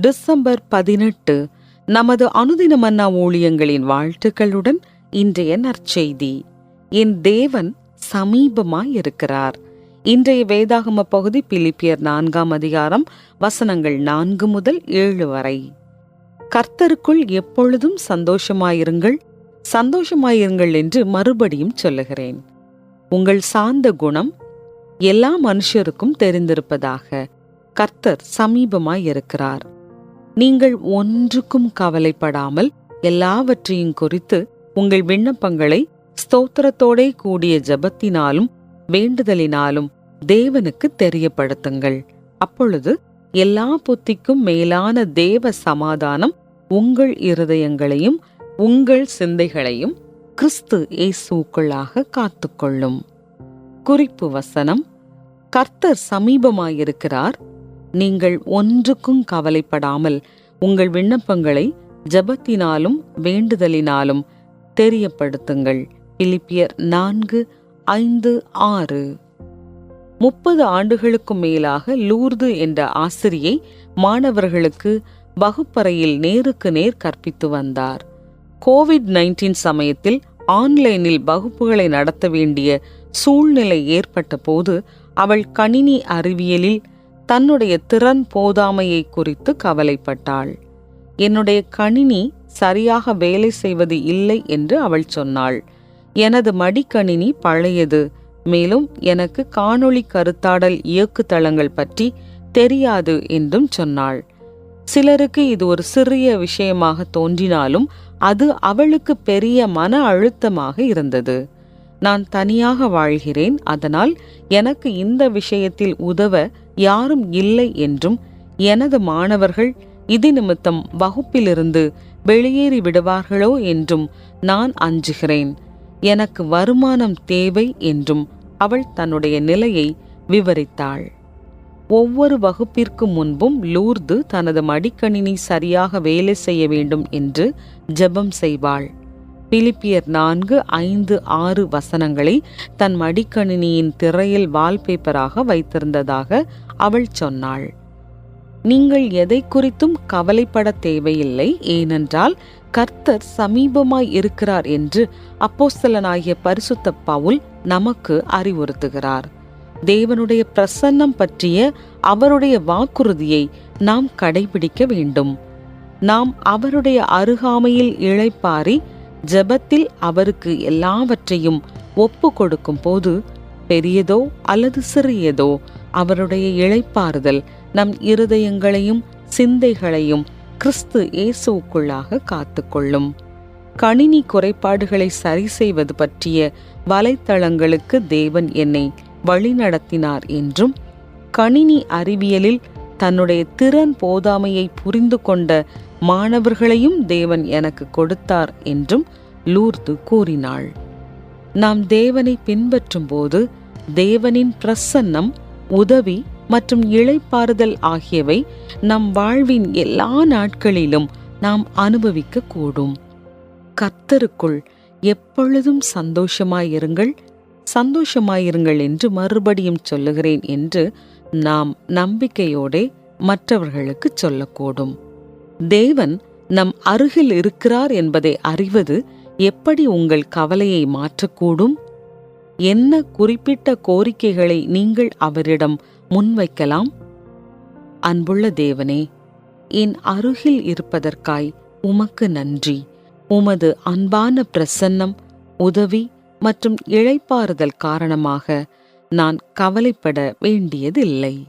December பதினெட்டு நமது அனுதின மன்னா ஊழியங்களின் வாழ்த்துக்களுடன் இன்றைய நற்செய்தி. என் தேவன் சமீபமாயிருக்கிறார் இன்றைய வேதாகம பகுதி பிலிப்பியர் நான்காம் அதிகாரம் வசனங்கள் நான்கு முதல் ஏழு வரை. கர்த்தருக்குள் எப்பொழுதும் சந்தோஷமாயிருங்கள். சந்தோஷமாயிருங்கள் என்று மறுபடியும் சொல்லுகிறேன். உங்கள் சார்ந்த குணம் எல்லா மனுஷருக்கும் தெரிந்திருப்பதாக கர்த்தர் சமீபமாய் இருக்கிறார். நீங்கள் ஒன்றுக்கும் கவலைப்படாமல் எல்லாவற்றையும் குறித்து உங்கள் விண்ணப்பங்களை ஸ்தோத்திரத்தோடே கூடிய ஜபத்தினாலும் வேண்டுதலினாலும் தேவனுக்கு தெரியப்படுத்துங்கள். அப்பொழுது எல்லா புத்திக்கும் மேலான தேவ சமாதானம் உங்கள் இருதயங்களையும் உங்கள் சிந்தைகளையும் கிறிஸ்து இயேசுக்குள்ளாக காத்துக்கொள்ளும். குறிப்பு வசனம் கர்த்தர் சமீபமாயிருக்கிறார் நீங்கள் ஒன்றுக்கும் கவலைப்படாமல் உங்கள் விண்ணப்பங்களை ஜபத்தினாலும் வேண்டுதலினாலும் தெரியப்படுத்துங்கள். பிலிப்பியர் நான்கு ஐந்து ஆறு. முப்பது ஆண்டுகளுக்கும் மேலாக லூர்து என்ற ஆசிரியை மாணவர்களுக்கு வகுப்பறையில் நேருக்கு நேர் கற்பித்து வந்தார். கோவிட் நைன்டீன் சமயத்தில் ஆன்லைனில் வகுப்புகளை நடத்த வேண்டிய சூழ்நிலை ஏற்பட்ட போது அவள் கணினி அறிவியலில் தன்னுடைய திறன் போதாமையை குறித்து கவலைப்பட்டாள். என்னுடைய கணினி சரியாக வேலை செய்வது இல்லை என்று அவள் சொன்னாள். எனது மடிக்கணினி பழையது. மேலும் எனக்கு காணொளி கருத்தாடல் இயக்குதளங்கள் பற்றி தெரியாது என்றும் சொன்னாள். சிலருக்கு இது ஒரு சிறிய விஷயமாக தோன்றினாலும் அது அவளுக்கு பெரிய மன அழுத்தமாக இருந்தது. நான் தனியாக வாழ்கிறேன். அதனால் எனக்கு இந்த விஷயத்தில் உதவ யாரும் இல்லை என்றும் எனது மாணவர்கள் இது நிமித்தம் வகுப்பிலிருந்து வெளியேறி விடுவார்களோ என்றும் நான் அஞ்சுகிறேன். எனக்கு வருமானம் தேவை என்றும் அவள் தன்னுடைய நிலையை விவரித்தாள். ஒவ்வொரு வகுப்பிற்கு முன்பும் லூர்து தனது மடிக்கணினி சரியாக வேலை செய்ய வேண்டும் என்று ஜெபம் செய்வாள். பிலிப்பியர் நான்கு ஐந்து ஆறு வசனங்களை தன் மடிக்கணினியின் திரையில் வால்பேப்பராக வைத்திருந்ததாக அவள் சொன்னாள். நீங்கள் எதை குறித்தும் கவலைப்பட தேவையில்லை ஏனென்றால் கர்த்தர் சமீபமாய் இருக்கிறார் என்று அப்போஸ்தலனாகிய பரிசுத்த பவுல் நமக்கு அறிவுறுத்துகிறார். தேவனுடைய பிரசன்னம் பற்றிய அவருடைய வாக்குறுதியை நாம் கடைபிடிக்க வேண்டும். நாம் அவருடைய அருகாமையில் இழைப்பாரி ஜெபத்தில் அவருக்கு எல்லாவற்றையும் ஒப்பு கொடுக்கும் போது பெரியதோ அல்லது சிறியதோ அவருடைய இழைப்பாறுதல் நம் இருதயங்களையும் சிந்தைகளையும் கிறிஸ்து இயேசுக்குள்ளாக காத்துக்கொள்ளும். கணினி குறைபாடுகளை சரி செய்வது பற்றிய வலைத்தளங்களுக்கு தேவன் என்னை வழிநடத்தினார் என்றும் கணினி அறிவியலில் தன்னுடைய திறன் போதாமையை புரிந்து கொண்ட மாணவர்களையும் தேவன் எனக்கு கொடுத்தார் என்றும் லூர்து கூறினாள். நாம் தேவனை பின்பற்றும் போது தேவனின் பிரசன்னம் உதவி மற்றும் இழைப்பாறுதல் ஆகியவை நம் வாழ்வின் எல்லா நாட்களிலும் நாம் அனுபவிக்க கூடும். கர்த்தருக்குள் எப்பொழுதும் சந்தோஷமாயிருங்கள் சந்தோஷமாயிருங்கள் என்று மறுபடியும் சொல்லுகிறேன் என்று நாம் நம்பிக்கையோடே மற்றவர்களுக்கு சொல்லக்கூடும். தேவன் நம் அருகில் இருக்கிறார் என்பதை அறிவது எப்படி உங்கள் கவலையை மாற்றக்கூடும்? என்ன குறிப்பிட்ட கோரிக்கைகளை நீங்கள் அவரிடம் முன்வைக்கலாம்? அன்புள்ள தேவனே என் அருகில் இருப்பதற்காய் உமக்கு நன்றி. உமது அன்பான பிரசன்னம் உதவி மற்றும் இழைப்பாறுதல் காரணமாக நான் கவலைப்பட வேண்டியதில்லை.